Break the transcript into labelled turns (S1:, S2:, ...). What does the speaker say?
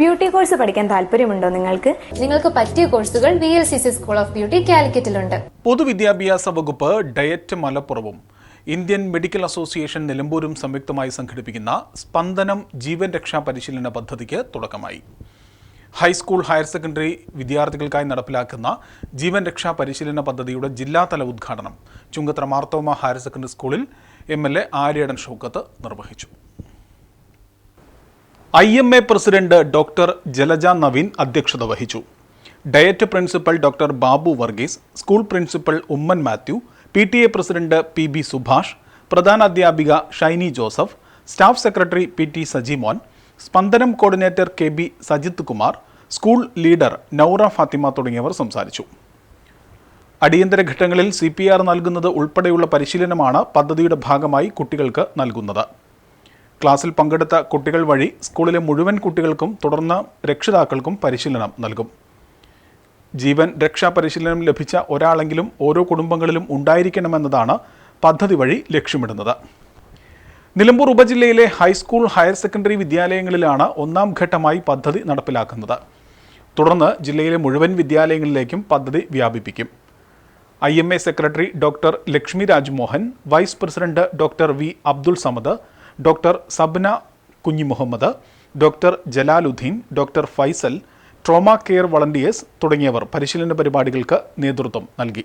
S1: Beauty course പഠിക്കാൻ താല്പര്യമുണ്ടോ നിങ്ങൾക്ക്?
S2: നിങ്ങൾക്ക് പറ്റിയ കോഴ്സുകൾ V L C C school of beauty കാലിക്കറ്റിലുണ്ട്.
S3: പൊതുവിദ്യാഭ്യാസ വകുപ്പ് ഡയറ്റ് മലപ്പുറവും ഇന്ത്യൻ മെഡിക്കൽ അസോസിയേഷൻ നിലമ്പൂരും സംയുക്തമായി സംഘടിപ്പിക്കുന്ന സ്പന്ദനം ജീവൻ രക്ഷാ പരിശീലന പദ്ധതിക്ക് തുടക്കമായി. ഹൈസ്കൂൾ ഹയർ സെക്കൻഡറി വിദ്യാർത്ഥികൾക്കായി നടപ്പിലാക്കുന്ന ജീവൻ രക്ഷാ പരിശീലന പദ്ധതിയുടെ ജില്ലാതല ഉദ്ഘാടനം ചുങ്കത്ര മാർത്തോമ ഹയർ സെക്കൻഡറി സ്കൂളിൽ M L A Aryadan Shoukath നിർവഹിച്ചു. I M A president doctor Jalaja Naveen അധ്യക്ഷത വഹിച്ചു. DIET principal doctor Babu Varghese school principal Oommen Mathew P T A president P B Subhash പ്രധാനാധ്യാപിക Shiny Joseph staff secretary P T Sajimon Spandanam coordinator K B Sajith Kumar school leader Noura Fathima തുടങ്ങിയവർ സംസാരിച്ചു. അടിയന്തര ഘട്ടങ്ങളിൽ C P R നൽകുന്നത് ഉൾപ്പെടെയുള്ള പരിശീലനമാണ് പദ്ധതിയുടെ ഭാഗമായി കുട്ടികൾക്ക് നൽകുന്നത്. ക്ലാസ്സിൽ പങ്കെടുത്ത കുട്ടികൾ വഴി സ്കൂളിലെ മുഴുവൻ കുട്ടികൾക്കും തുടർന്ന് രക്ഷിതാക്കൾക്കും പരിശീലനം നൽകും. ജീവൻ രക്ഷാ പരിശീലനം ലഭിച്ച ഒരാളെങ്കിലും ഓരോ കുടുംബങ്ങളിലും ഉണ്ടായിരിക്കണമെന്നതാണ് പദ്ധതി വഴി ലക്ഷ്യമിടുന്നത്. നിലമ്പൂർ ഉപജില്ലയിലെ ഹൈസ്കൂൾ ഹയർ സെക്കൻഡറി വിദ്യാലയങ്ങളിലാണ് ഒന്നാം ഘട്ടമായി പദ്ധതി നടപ്പിലാക്കുന്നത്. തുടർന്ന് ജില്ലയിലെ മുഴുവൻ വിദ്യാലയങ്ങളിലേക്കും പദ്ധതി വ്യാപിപ്പിക്കും. I M A secretary doctor Lakshmi Rajmohan vice president doctor V Abdul Samad doctor Sabna Kunhi Muhammad doctor Jalaluddin doctor Faisal trauma care volunteers തുടങ്ങിയവർ പരിശീലന പരിപാടികൾക്ക് നേതൃത്വം നൽകി.